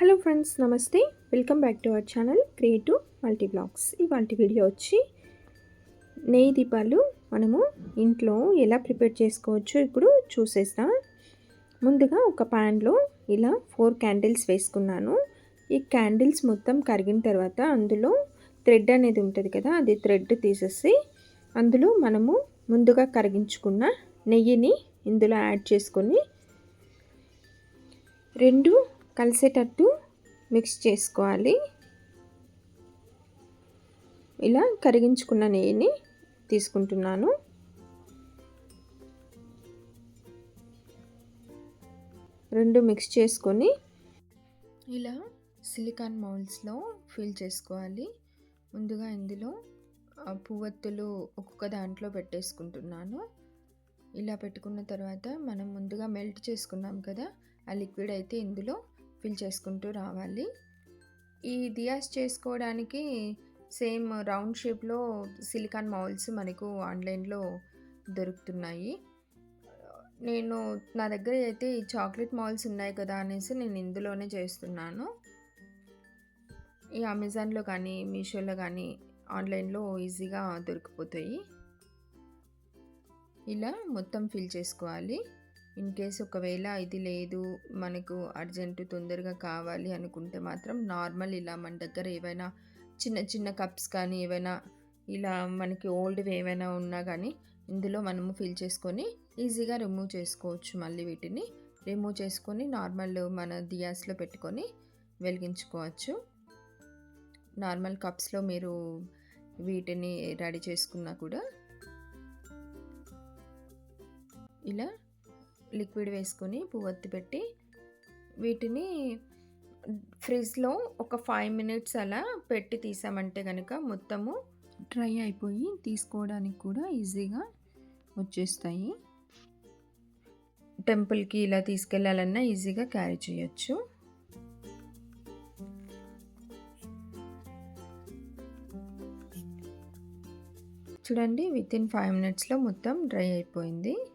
Hello friends నమస్తే. Welcome back to our channel creative multi blogs ఇవాళ video వచ్చి నెయ్యి దీపాలు మనము ఇంట్లో ఎలా ప్రిపేర్ చేసుకోవచ్చో ఇప్పుడు చూసేస్తాం ముందుగా ఒక ప్యాన్లో ఇలా ఫోర్ క్యాండిల్స్ వేసుకున్నాను. ఈ క్యాండిల్స్ మొత్తం కరిగిన తర్వాత అందులో థ్రెడ్ అనేది ఉంటుంది కదా అది థ్రెడ్ తీసేసి అందులో మనము ముందుగా కరిగించుకున్న నెయ్యిని ఇందులో యాడ్ చేసుకొని రెండు కలిసేటట్టు మిక్స్ చేసుకోవాలి. ఇలా కరిగించుకున్న నెయ్యిని తీసుకుంటున్నాను. రెండు మిక్స్ చేసుకొని ఇలా సిలికాన్ మౌల్స్లో ఫిల్ చేసుకోవాలి. ముందుగా ఇందులో పువ్వొత్తులు ఒక్కొక్క దాంట్లో పెట్టేసుకుంటున్నాను. ఇలా పెట్టుకున్న తర్వాత మనం ముందుగా మెల్ట్ చేసుకున్నాం కదా ఆ లిక్విడ్ అయితే ఇందులో ఫిల్ చేసుకుంటూ రావాలి. ఈ దియాస్ చేసుకోవడానికి సేమ్ రౌండ్ షేప్లో సిలికాన్ మౌల్స్ మనకు ఆన్లైన్లో దొరుకుతున్నాయి. నేను నా దగ్గర అయితే ఈ చాక్లెట్ మాల్స్ ఉన్నాయి కదా అనేసి నేను ఇందులోనే చేస్తున్నాను. ఈ అమెజాన్లో కానీ మీషోలో కానీ ఆన్లైన్లో ఈజీగా దొరికిపోతాయి. ఇలా మొత్తం ఫిల్ చేసుకోవాలి. ఇన్ కేస్ ఒకవేళ ఇది లేదు మనకు అర్జెంటు తొందరగా కావాలి అనుకుంటే మాత్రం నార్మల్ ఇలా మన దగ్గర ఏవైనా చిన్న చిన్న కప్స్ కానీ ఏవైనా ఇలా మనకి ఓల్డ్వి ఏవైనా ఉన్నా కానీ ఇందులో మనము ఫిల్ చేసుకొని ఈజీగా రిమూవ్ చేసుకోవచ్చు మళ్ళీ వీటిని. రిమూవ్ చేసుకొని నార్మల్ మన దియాస్లో పెట్టుకొని వెలిగించుకోవచ్చు. నార్మల్ కప్స్లో మీరు వీటిని రెడీ చేసుకున్నా కూడా ఇలా లిక్విడ్ వేసుకొని పువ్వొత్తి పెట్టి వీటిని ఫ్రిడ్జ్లో ఒక ఫైవ్ మినిట్స్ అలా పెట్టి తీసామంటే కనుక మొత్తము డ్రై అయిపోయి తీసుకోవడానికి కూడా ఈజీగా వచ్చేస్తాయి. టెంపుల్కి ఇలా తీసుకెళ్ళాలన్నా ఈజీగా క్యారీ చేయొచ్చు. చూడండి విత్ ఇన్ ఫైవ్ మినిట్స్లో మొత్తం డ్రై అయిపోయింది.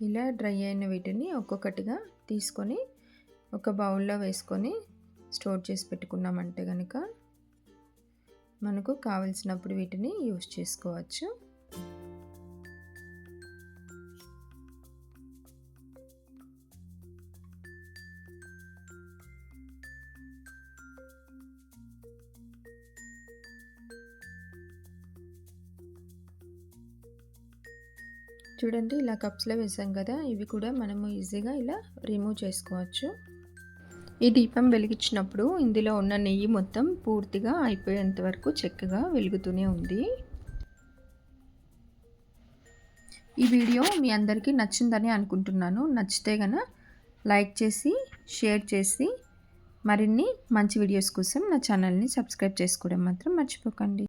ఇలా డ్రై అయిన వీటిని ఒక్కొక్కటిగా తీసుకొని ఒక బౌల్లో వేసుకొని స్టోర్ చేసి పెట్టుకున్నామంటే కనుక మనకు కావలసినప్పుడు వీటిని యూస్ చేసుకోవచ్చు. చూడండి ఇలా కప్స్లో వేసాం కదా ఇవి కూడా మనము ఈజీగా ఇలా రిమూవ్ చేసుకోవచ్చు. ఈ దీపం వెలిగించినప్పుడు ఇందులో ఉన్న నెయ్యి మొత్తం పూర్తిగా అయిపోయేంత వరకు చక్కగా వెలుగుతూనే ఉంది. ఈ వీడియో మీ అందరికీ నచ్చిందని అనుకుంటున్నాను. నచ్చితే గన లైక్ చేసి షేర్ చేసి మరిన్ని మంచి వీడియోస్ కోసం నా ఛానల్ని సబ్స్క్రైబ్ చేసుకోవడం మాత్రం మర్చిపోకండి.